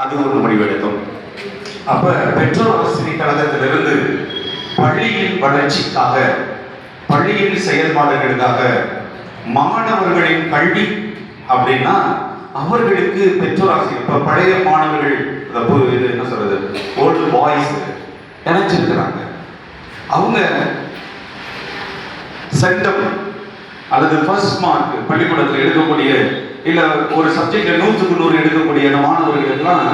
அது ஒரு முடிவெடுக்கும் அப்ப பெற்றோர் ஆசிரியர் கழகத்திலிருந்து பள்ளியின் வளர்ச்சிக்காக பள்ளியின் செயல்பாடுகளுக்காக மாணவர்களின் கல்வி அப்படின்னா அவர்களுக்கு பெற்றோர் ஆசிரியர் இப்ப பழைய மாணவர்கள் இது என்ன சொல்றது? ஓல்டு பாய்ஸ் நினைச்சிருக்கிறாங்க. அவங்க சென்டம் அல்லது ஃபர்ஸ்ட் மார்க் பள்ளிக்கூடத்தில் எடுக்கக்கூடிய இல்ல ஒரு சப்ஜெக்ட்ல நூற்றுக்கு நூறு எடுக்கக்கூடிய அந்த மாணவர்களுக்கெல்லாம்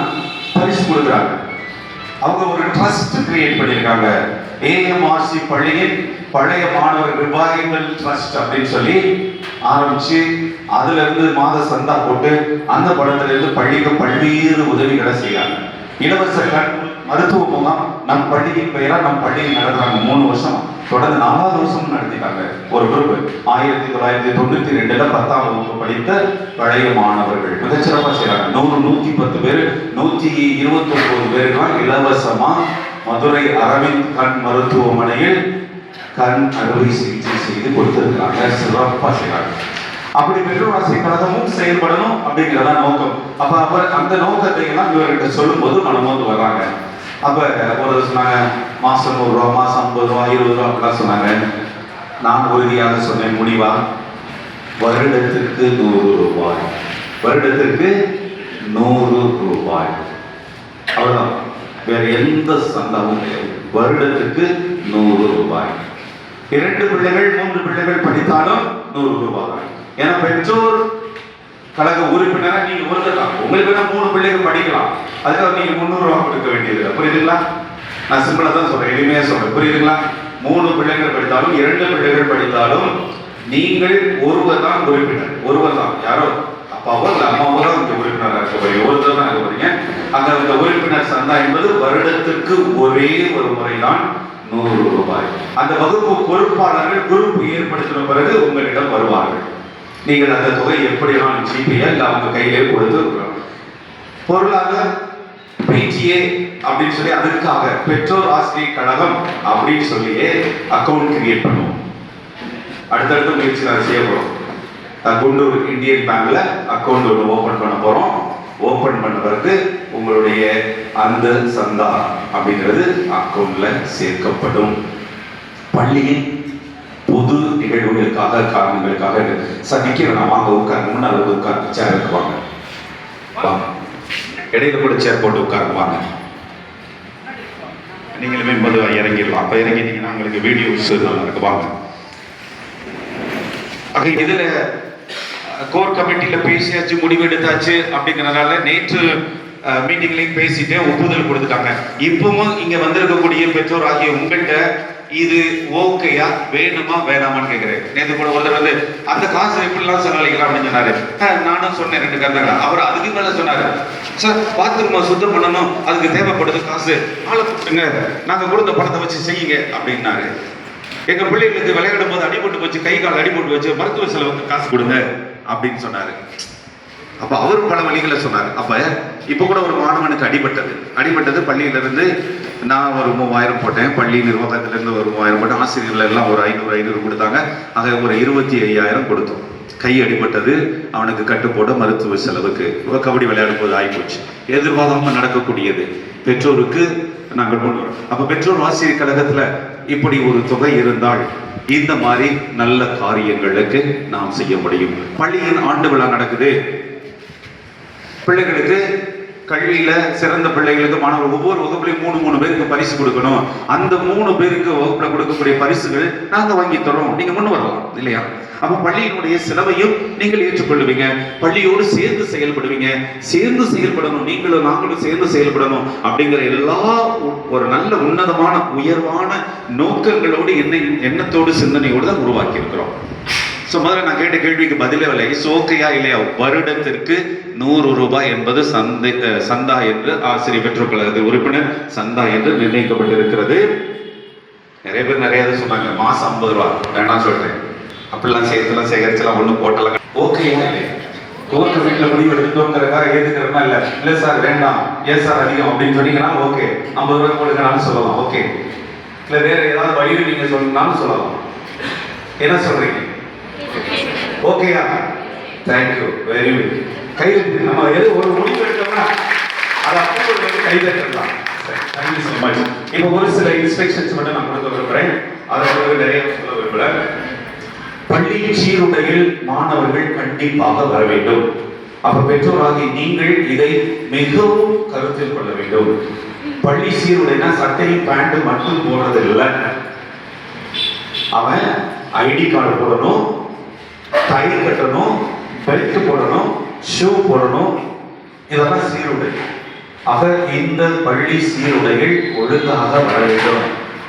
பரிசு கொடுக்குறாங்க. அவங்க ஒரு ட்ரஸ்ட் கிரியேட் பண்ணியிருக்காங்க. ஏஎம்ஆர்சி பள்ளியின் பழைய மாணவர் நிர்வாகிகள் ட்ரஸ்ட் அப்படின்னு சொல்லி ஆரம்பிச்சு அதுல இருந்து மாத சந்தா போட்டு அந்த படத்துல இருந்து பள்ளிக்கு பல்வேறு உதவிகளை செய்யறாங்க இலவச கண் மருத்துவ முகாம் நம் பள்ளியின் பெயரா நம் பள்ளியில் நடத்துறாங்க. மூணு வருஷமா. தொடர்ந்து நாலாவது வருஷம் நடத்திட்டாங்க ஒரு குரூப் ஆயிரத்தி தொள்ளாயிரத்தி தொண்ணூத்தி ரெண்டுல பத்தாம் வகுப்பு படித்த பழைய மாணவர்கள். மிகச்சிறப்பா செய்யறாங்க நூறு நூத்தி பத்து பேர் நூத்தி இருபத்தி ஒன்பது பேருக்கெல்லாம் இலவசமா மதுரை அரவிந்த் கண் மருத்துவமனையில் கண் அறுவை சிகிச்சை செய்து கொடுத்திருக்கிறாங்க. சிறப்பா செய்யறாங்க அப்படி பெற்றோர் ஆசை கழகமும் செயல்படணும் அப்படிங்கிறதா நோக்கம். அப்ப அவர் அந்த நோக்கத்தை எல்லாம் இவர்கிட்ட சொல்லும்போது மனம் வந்து வர்றாங்க. அப்போ ஒரு சொன்னாங்க மாதம் நூறுரூவா ரூபா ஐம்பது ரூபா இருபது ரூபா அப்படிலாம் சொன்னாங்க. நான் உறுதியாக சொன்னேன் முடிவா? வருடத்திற்கு நூறு ரூபாய். வருடத்திற்கு நூறு ரூபாய். அவ்வளோதான் வேற எந்த சந்தமும் வருடத்துக்கு நூறு ரூபாய். இரண்டு பிள்ளைகள் மூன்று பிள்ளைகள் படித்தாலும் நூறு ரூபாய் தான். ஏன்னா பெற்றோர் கழக உறுப்பினராக நீங்கள் ஒருத்தர் உங்களுக்கு வேணால் மூணு பிள்ளைகள் படிக்கலாம். அதுக்காக நீங்கள் முந்நூறு கொடுக்க வேண்டியது புரியுதுங்களா? நான் சிம்பிளாக தான் சொல்கிறேன் எளிமையாக சொல்கிறேன் புரியுதுங்களா? மூணு பிள்ளைகள் படித்தாலும் இரண்டு பிள்ளைகள் படித்தாலும் நீங்கள் ஒருவர் தான் உறுப்பினர். ஒருவர் தான். யாரோ? அப்பாவோ இல்லை அம்மாவோ தான் இங்கே உறுப்பினராக இருக்க போறீங்க. ஒருத்தர் தான் இருக்க போறீங்க. அங்கே இந்த உறுப்பினர் சந்தா என்பது வருடத்திற்கு ஒரே ஒரு முறை தான் நூறு ரூபாய். அந்த வகுப்பு பொறுப்பாளர்கள் குரூப் ஏற்படுத்தின பிறகு உங்களிடம் வருவார்கள். நீங்கள் அந்த தொகை எப்படினாலும் ஜிபிஏ இல்லை அவங்க கையிலே கொடுத்து பொருளாக பிஜிஏ அப்படின்னு சொல்லி அதுக்காக பெற்றோர் ஆசிரியர் கழகம் அப்படின்னு சொல்லியே அக்கௌண்ட் கிரியேட் பண்ணுவோம். அடுத்தடுத்த முயற்சி நாங்கள் செய்ய போகிறோம் குண்டூர் இந்தியன் பேங்க்ல அக்கௌண்ட் ஒன்று ஓப்பன் பண்ண போகிறோம் ஓப்பன் பண்ண பிறகு உங்களுடைய அந்த சந்தா அப்படிங்கிறது அக்கௌண்ட்ல சேர்க்கப்படும். பள்ளியின் பொது நிகழ்வுகளுக்காக காரணங்களுக்காக சார் நான் வாங்க உட்காருங்க முன்னால் வந்து உட்காருங்க சேர் இருக்குவாங்க. வாங்க இடையில கூட சேர் போட்டு உட்காருங்க வாங்க நீங்களுமே மெதுவா இறங்கிடலாம். அப்ப இறங்கிட்டீங்கன்னா உங்களுக்கு வீடியோஸ் நல்லா இருக்கு வாங்க ஆக இதுல கோர் கமிட்டியில் பேசியாச்சு முடிவெடுத்தாச்சு அப்படிங்கிறனால நேற்று மீட்டிங்லயும் பேசிட்டு ஒப்புதல் கொடுத்துட்டாங்க. இப்பவும் இங்க வந்திருக்கக்கூடிய பெற்றோர் ஆகிய உங்கள்கிட்ட இது ஓகேயா வேணுமா வேணாமான்னு கேட்குறேன். நேற்று கூட ஒருத்தர் வந்து அந்த காசு எப்படிலாம் செலவழிக்கலாம் அப்படின்னு சொன்னாரு. நானும் சொன்னேன் ரெண்டு கருத்தாங்க அவர் அதுக்கு மேலே சொன்னாரு. சார் பாத்ரூம் சுத்தம் பண்ணணும் அதுக்கு தேவைப்படுது காசு. ஆளை கூப்பிட்டுங்க நாங்க கொடுத்த பணத்தை வச்சு செய்யுங்க அப்படின்னாரு. எங்க பிள்ளைகளுக்கு விளையாடும் போது அடிபட்டு போச்சு கை கால் அடிபட்டு வச்சு மருத்துவ செலவுக்கு காசு கொடுங்க அப்படின்னு சொன்னாரு. அப்ப அவர் பல வழிகளை சொன்னார். அப்ப இப்ப கூட ஒரு மாணவனுக்கு அடிபட்டது. அடிபட்டது பள்ளியில இருந்து நான் ஒரு மூவாயிரம் போட்டேன். பள்ளி நிர்வாகத்திலேருந்து ஒரு மூவாயிரம் போட்டேன். ஆசிரியர்கள் எல்லாம் ஒரு ஐநூறு ஐநூறு கொடுத்தாங்க. அதை ஒரு இருபத்தி ஐயாயிரம் கொடுத்தோம். கை அடிபட்டது. அவனுக்கு கட்டு போட மருத்துவ செலவுக்கு. இவ கபடி விளையாடும் போது ஆகிப்போச்சு எதிர்பார்க்காமல் நடக்கக்கூடியது. பெற்றோருக்கு நாங்கள் கொண்டு வரோம். அப்போ பெற்றோர் ஆசிரியர் கழகத்தில் இப்படி ஒரு தொகை இருந்தால் இந்த மாதிரி நல்ல காரியங்களுக்கு நாம் செய்ய முடியும். பள்ளியின் ஆண்டு விழா நடக்குது. பிள்ளைகளுக்கு கல்வியில சிறந்த பிள்ளைகளுக்கு மாணவர் ஒவ்வொரு வகுப்புலையும் மூணு மூணு பேருக்கு பரிசு கொடுக்கணும். அந்த மூணு பேருக்கு வகுப்புல கொடுக்கக்கூடிய பரிசுகள் நாங்க வாங்கி தரோம் நீங்க முன் வரலாம் இல்லையா? அப்ப பள்ளியினுடைய செலவையும் நீங்கள் ஏற்றுக்கொள்ளுவீங்க. பள்ளியோடு சேர்ந்து செயல்படுவீங்க. சேர்ந்து செயல்படணும் நீங்களும் நாங்களும் சேர்ந்து செயல்படணும் அப்படிங்கிற எல்லா ஒரு நல்ல உன்னதமான உயர்வான நோக்கங்களோடு எண்ண எண்ணத்தோடு சிந்தனையோடு தான் உருவாக்கி இருக்கிறோம் ஸோ முதல்ல நான் கேட்ட கேள்விக்கு பதிலே இல்லை இஸ் ஓகேயா இல்லையா? வருடத்திற்கு நூறு ரூபாய் என்பது சந்தை சந்தா என்று ஆசிரியர் பெற்றோர் உறுப்பினர் சந்தா என்று நிர்ணயிக்கப்பட்டிருக்கிறது. நிறைய பேர் நிறைய சொன்னாங்க. மாசம் ஐம்பது ரூபா. வேணாம் சொல்றேன் அப்படிலாம் சேர்த்துலாம் சேகரிச்சலாம் ஒன்றும் போட்டலாம் ஓகேயா இல்லையா கோர்ட்டு வீட்டில் முடிவு எடுத்துட்டோங்கிறக்காக ஏத்துக்கிறோமா இல்லை. இல்லை சார் வேண்டாம். ஏன் சார் அதிகம் அப்படின்னு சொன்னீங்கன்னா ஓகே ஐம்பது ரூபாய் கொடுக்கனாலும் சொல்லலாம். ஓகே இல்லை வேற ஏதாவது வழியில் நீங்கள் சொல்லணும்னாலும் சொல்லலாம். என்ன சொல்றீங்க? ஓகேயா தேங்க்யூ வெரி குட் கை நம்ம எது ஒரு முடிவு எடுத்தோம்னா அதை கைதட்டலாம் தேங்க்யூ ஸோ மச் இப்போ ஒரு சில இன்ஸ்பெக்ஷன்ஸ் மட்டும் நான் கொடுக்க விரும்புகிறேன் அதை பிறகு நிறைய சொல்ல விரும்பல பள்ளி சீருடையில் மாணவர்கள் கண்டிப்பாக வர வேண்டும். அப்ப பெற்றோராகி நீங்கள் இதை மிகவும் கருத்தில் கொள்ள வேண்டும். பள்ளி சீருடைனா சட்டையும் பேண்ட் மட்டும் போடுறது இல்லை அவன் ஐடி கார்டு போடணும். டை கட்டணும் பெல்ட் போடணும் ஷூ போடணும். இதெல்லாம் சீருடை. ஆக இந்த பள்ளி சீருடைகள் ஒழுங்காக வர வேண்டும்.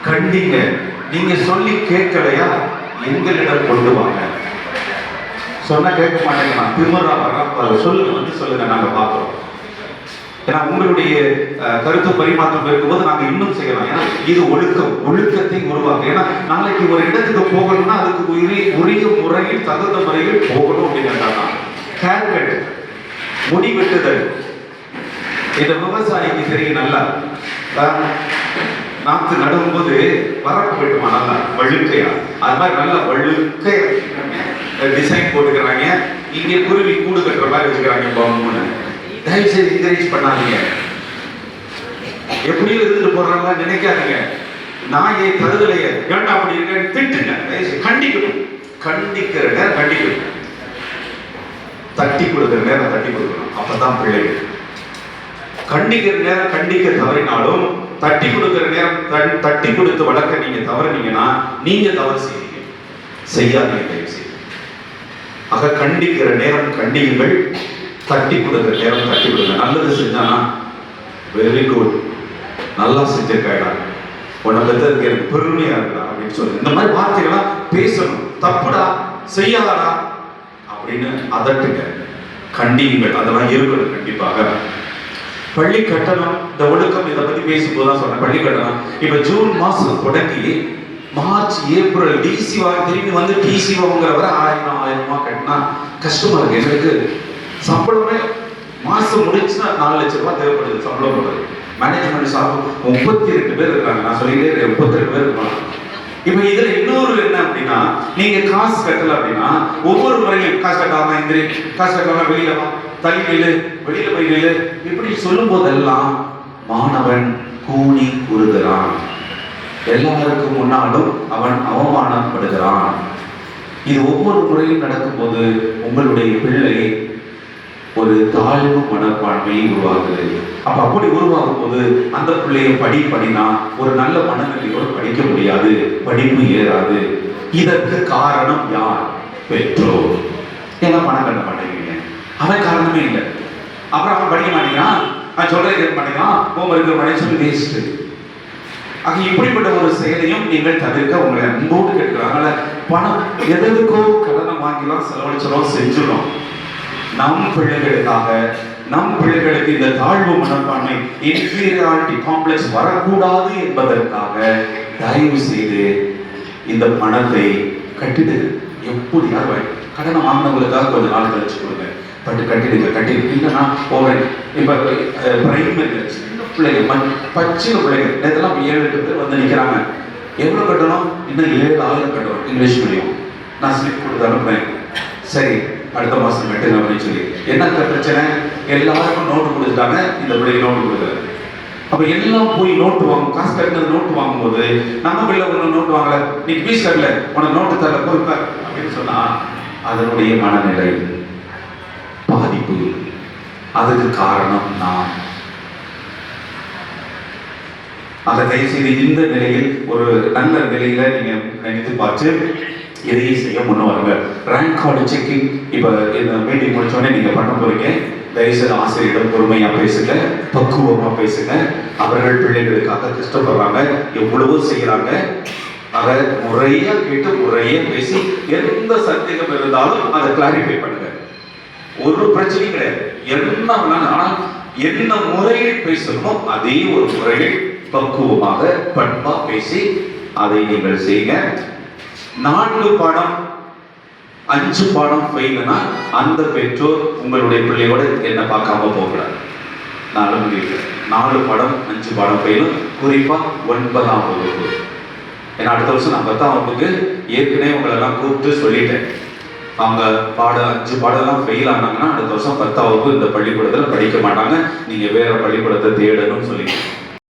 கண்டிங்க. நீங்க சொல்லி கேட்கலையா? எங்களிடம் கொண்டு வாங்க. சொன்னா கேட்க மாட்டேங்க திமுறா சொல்லுங்க வந்து சொல்லுங்க நாங்க பார்க்குறோம். ஏன்னா உங்களுடைய கருத்து பரிமாற்றம் இருக்கும்போது நாங்க இன்னும் செய்யலாம். ஏன்னா இது ஒழுக்கம் ஒழுக்கத்தை உருவாக்கும். ஏன்னா நாளைக்கு ஒரு இடத்துக்கு போகணும்னா அதுக்கு உரிய உரிய முறையில் தகுந்த முறையில் போகணும் அப்படின்னு ஹேர் கட் முடி வெட்டுதல். இந்த விவசாயிக்கு தெரியும் நல்லா. அஹ், நாத்து நடும்போது வரப்பு வெட்டுமா? நல்லா. வழுக்கையா? அது மாதிரி நல்லா வழுக்கை டிசைன் போட்டுக்கிறாங்க. இங்கே குருவி கூடு கட்டுற மாதிரி வச்சுக்கிறாங்க பாம்புன்னு. தயவு செய்து என்கரேஜ் பண்ணாதீங்க. எப்படியும் இருந்துட்டு போடுறாங்க நினைக்காதீங்க. நாயை கருதலைய வேண்டாம் அப்படி இருக்கேன்னு திட்டுங்க. தயவு கண்டிக்கணும். கண்டிக்கிற நேரம் கண்டிக்கணும். தட்டி கொடுக்கிற நேரம் தட்டி கொடுக்கணும். அப்பதான் பிள்ளைகள். கண்டிக்கிற நேரம் கண்டிக்க தவறினாலும் தட்டி கொடுக்கிற நேரம் தட்டி கொடுத்து வளர்க்க நீங்க தவறினீங்கன்னா நீங்க தவறு செய்வீங்க. செய்யாதீங்க தயவு செய்யுங்க ஆக கண்டிக்கிற நேரம் கண்டியுங்கள். தட்டி கொடுங்க நேரம் தட்டி கொடுங்க நல்லது செஞ்சானா வெரி குட் நல்லா செஞ்சிருக்காடா உன்னை பெற்றதுக்கு எனக்கு பெருமையா இருக்கா அப்படின்னு சொல்லி. இந்த மாதிரி வார்த்தைகள்லாம் பேசணும். தப்புடா செய்யாதடா அப்படின்னு அதட்டுங்க. கண்டியுங்கள். அதெல்லாம் இருக்கணும் கண்டிப்பாக. பள்ளி கட்டணம் இந்த ஒழுக்கம் இதை பத்தி பேசும்போது தான் சொன்னேன். பள்ளி கட்டணம். இப்ப ஜூன் மாசம் தொடங்கி மார்ச் ஏப்ரல் டிசி வாங்க திரும்பி வந்து டிசி வாங்குற வரை ஆயிரம் ஆயிரமா கட்டினா கஷ்டமா இருக்கு. எனக்கு சம்பளமே மாசம் முடிச்சுன்னா நாலு லட்ச ரூபாய் தேவைப்படுது சம்பளம் போடுறது. மேனேஜ்மெண்ட் சாப்பிடும் முப்பத்தி ரெண்டு பேர் இருக்காங்க. நான் சொல்லிட்டே இருக்கேன் முப்பத்தி ரெண்டு பேர் இருக்காங்க இப்ப இதுல இன்னொரு என்ன அப்படின்னா நீங்க காசு கட்டல அப்படின்னா ஒவ்வொரு முறையும் காசு கட்டாம எந்திரி காசு கட்டாம வெளியில வா. தள்ளி நில்லு வெளியில போய் நில்லு. இப்படி சொல்லும் போதெல்லாம் மாணவன் கூனி கூறுகிறான். எல்லாருக்கும் முன்னாலும் அவன் அவமானப்படுகிறான். இது ஒவ்வொரு முறையும் நடக்கும்போது உங்களுடைய பிள்ளை ஒரு தாழ்வு மனப்பான்மையை உருவாகுது அப்ப அப்படி உருவாகும் போது அந்த பிள்ளைய படி படினா ஒரு நல்ல மனநிலையோடு படிக்க முடியாது படிப்பு ஏறாது. இதற்கு காரணம் யார்? பெற்றோர். ஏன்னா பணம் கட்ட மாட்டேங்கிறீங்க? அவன் காரணமே இல்லை. அப்புறம் அவன் படிக்க மாட்டேங்கிறான். நான் சொல்றது கேட்க மாட்டேங்கிறான். ஹோம்ஒர்க் பண்ணி சொல்லி வேஸ்ட் ஆக இப்படிப்பட்ட ஒரு செயலையும் நீங்கள் தவிர்க்க உங்களை அன்போடு கேட்கிறாங்க பணம் எதற்கோ கடனை வாங்கிலாம் செலவழிச்சிடும் செஞ்சிடும் நம் பிள்ளைகளுக்காக நம் பிள்ளைகளுக்கு இந்த தாழ்வு மனப்பான்மை இன்ஃபீரியாரிட்டி காம்ப்ளெக்ஸ் வரக்கூடாது என்பதற்காக தயவு செய்து இந்த பணத்தை கட்டிடுங்க. எப்படியாவது வை- கடனை வாங்கினவங்களுக்காக கொஞ்சம் நாள் கழிச்சு கொடுங்க. பட்டு கட்டிடுங்க. கட்டிடுங்க இல்லைன்னா ஓவர் இப்போ பிரைமரி சின்ன பிள்ளைங்க மண் பச்சை பிள்ளைங்க. இதெல்லாம் ஏழு எட்டு பேர் வந்து நிற்கிறாங்க எவ்வளோ கட்டணும்? இன்னும் ஏழு ஆயிரம் கட்டணும். English medium. நான் ஸ்லிப் கொடுத்து அனுப்புறேன். சரி. அடுத்த மாதம் கட்டுங்க அப்படின்னு சொல்லி. என்ன பிரச்சனை? எல்லாருக்கும் நோட்டு கொடுத்துட்டாங்க. இந்த பிள்ளைக்கு நோட்டு கொடுக்கல அப்போ எல்லாம் போய் நோட்டு வாங்கும். காசு கட்டினது நோட்டு வாங்கும்போது நம்ம பிள்ளை ஒன்று நோட்டு வாங்கல. நீ பீஸ் கட்டல. உனக்கு நோட்டு தரல போய் அப்படின்னு சொன்னா அதனுடைய மனநிலை பாதிப்பு. அதுக்கு காரணம் நான். அதை தயவு செய்து இந்த நிலையில் ஒரு நல்ல நிலையில நீங்க நினைத்து பார்த்து எதையும் செய்ய முன்ன வருங்க ரேங்க் கார்டு செக்கிங் இப்போ இந்த மீட்டிங் முடிச்சோடனே நீங்க பண்ண போறீங்க. தயவுசெய்து ஆசிரியரிடம் பொறுமையா பேசுங்க பக்குவமா பேசுங்க. அவர்கள் பிள்ளைகளுக்காக கஷ்டப்படுறாங்க எவ்வளவோ செய்யறாங்க. அதை முறையாக கேட்டு முறையா பேசி எந்த சந்தேகம் இருந்தாலும் அதை கிளாரிஃபை பண்ணுங்க. ஒரு பிரச்சனையும் கிடையாது. என்ன வேணாலும் ஆனால் என்ன முறையில் பேசணுமோ அதே ஒரு முறையில் பக்குவமாக பண்பா பேசி அதை நீங்கள் செய்யுங்க. நான்கு பாடம் அஞ்சு பாடம் ஃபெயில்னா அந்த பெற்றோர் உங்களுடைய பிள்ளையோட என்ன பார்க்காம போகக்கூடாது. நாலு அனுமதிக்கிறேன் நாலு பாடம் அஞ்சு பாடம் ஃபெயிலும் குறிப்பாக ஒன்பதாம் வகுப்பு. ஏன்னா அடுத்த வருஷம் நான் பத்தாம் வகுப்புக்கு ஏற்கனவே உங்களெல்லாம் கூப்பிட்டு சொல்லிட்டேன். அவங்க பாடம் அஞ்சு பாடம்லாம் ஃபெயில் ஆனாங்கன்னா அடுத்த வருஷம் பத்தாவது இந்த பள்ளிக்கூடத்தில் படிக்க மாட்டாங்க. நீங்கள் வேற பள்ளிக்கூடத்தை தேடணும்னு சொல்லிட்டேன்